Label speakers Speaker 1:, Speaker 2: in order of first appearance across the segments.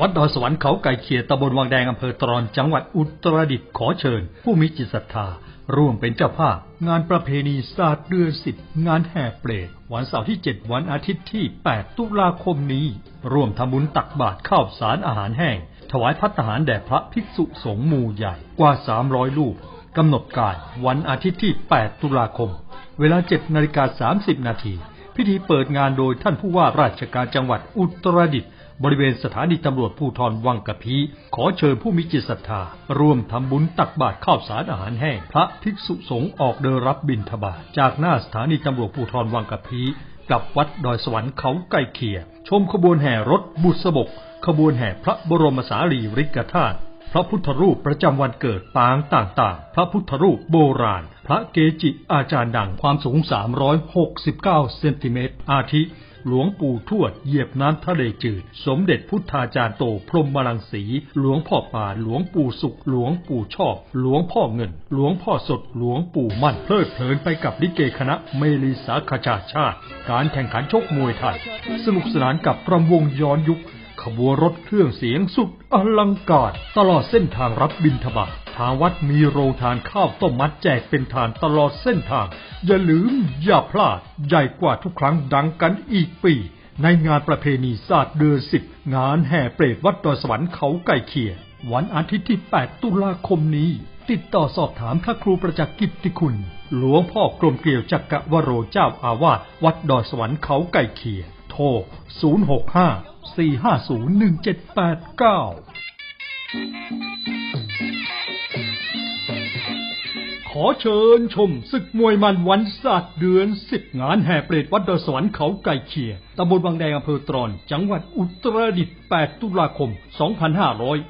Speaker 1: วัดดอยสวรรค์เขาไก่เขียตำบลวังแดงอำเภอตรอนจังหวัดอุตรดิตถ์ขอเชิญ ผู้มีจิตศรัทธา ร่วมเป็นเจ้าภาพ งานประเพณีศาสตร์เดือนสิบงานแห่เปรตวันเสาร์ที่ 7 วันอาทิตย์ที่ 8 ตุลาคมนี้ ร่วมทำบุญตักบาตรข้าวสารอาหารแห้ง ถวายพัตตาหารแด่พระภิกษุสงฆ์หมู่ใหญ่กว่า 300ลูกกำหนดการวันอาทิตย์ที่ 8 ตุลาคม เวลา 7 นาฬิกา 30 นาที พิธีเปิดงานโดยท่านผู้ว่าราชการจังหวัดอุตรดิตถ์บริเวณสถานีตำรวจภูธรวังกะพี ขอเชิญผู้มีจิตศรัทธา ร่วมทำบุญตักบาตรข้าวสารอาหารแห้ง พระภิกษุสงฆ์ออกเดินรับบิณฑบาตจากหน้าสถานีตำรวจภูธรวังกะพีกลับวัดดอยสวรรค์เขาไก่เขีย ชมขบวนแห่รถบุษบก ขบวนแห่พระบรมสารีริกธาตุ พระพุทธรูปประจำวันเกิดปางต่างๆ พระพุทธรูปโบราณ พระเกจิอาจารย์ดังความสูง 369 เซนติเมตร อาทิ หลวงปู่ทวดเหยียบน้ำทะเลจืด สมเด็จพุทธาจารย์โตพรหมลังสี หลวงพ่อป่า หลวงปู่สุข หลวงปู่ชอบ หลวงพ่อเงิน หลวงพ่อสด หลวงปู่มั่น เพลิดเพลินไปกับลิเกคณะเมลีสาขชาชาติ การแข่งขันชกมวยไทย สนุกสนานกับรำวงย้อนยุค ขบวนรถเครื่องเสียงสุดอลังการตลอดเส้นทางรับบิณฑบาตทางวัดมีโรงทานข้าวต้มมัดแจกเป็นทานตลอดเส้นทาง อย่าลืมอย่าพลาด ใหญ่กว่าทุกครั้งดังกันอีกปี ในงานประเพณีศาสตร์เดือนสิบงานแห่เปรตวัดดอยสวรรค์เขาไก่เขีย วันอาทิตย์ที่ 8 ตุลาคมนี้ ติดต่อสอบถามพระครูประจักษ์กิตติคุณ หลวงพ่อกรมเกลียวจักรวโรเจ้าอาวาสวัดดอยสวรรค์เขาไก่เขีย ทร065 450 1789 ขอเชิญชมศึกมวยมันวันศาสตร์เดือนสิบงานแห่เปรตวัดดอยสวรรค์เขาไก่เขียตำบลบางแดงอำเภอตรอน จังหวัดอุตรดิตถ์ 8 ตุลาคม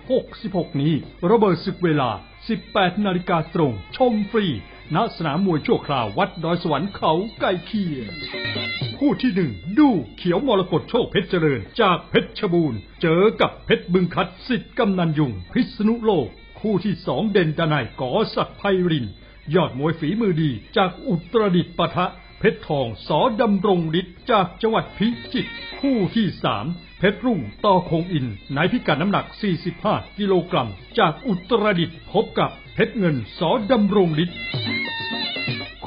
Speaker 1: 2566 นี้ ระเบิดศึกเวลา 18 นาฬิกาตรง ชมฟรีณสนามมวยชั่วคราววัดดอยสวรรค์เขาไก่เขีย คู่ที่หนึ่งดูเขียวมรกตโชคเพชรเจริญ จากเพชรชบูรณ์ เจอกับเพชรบึงคัดสิทธิ์กำนันยุง พิษณุโลก คู่ที่สองเด่นดนายกอศักดิ์ไพริน ยอดมวยฝีมือดี จากอุตรดิตถ์ปะทะ เพชรทองสอดำรงฤทธิ์จากจังหวัดพิจิตรคู่ที่สามเพชรรุ่งต่อคงอินในพิกัดน้ำหนัก 45 กิโลกรัม จากอุตรดิตถ์พบกับเพชรเงินสอดำรงฤทธิ์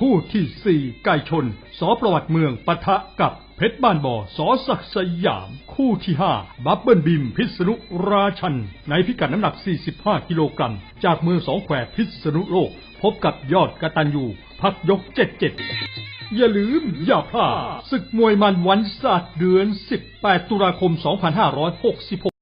Speaker 1: คู่ที่สี่ไก่ชน สอประวัติเมืองปะทะกับเพชรบ้านบ่อสอศักสยาม คู่ที่ห้าบับเบิลบิมพิษณุราชัน ในพิกัดน้ำหนัก 45 กิโลกรัม จากเมืองสองแควพิษณุโลก พบกับยอดกระตันยูพักยก77อย่าลืม อย่าพลาดศึกมวยมันวันศาสตร์เดือน 18 ตุลาคม 2566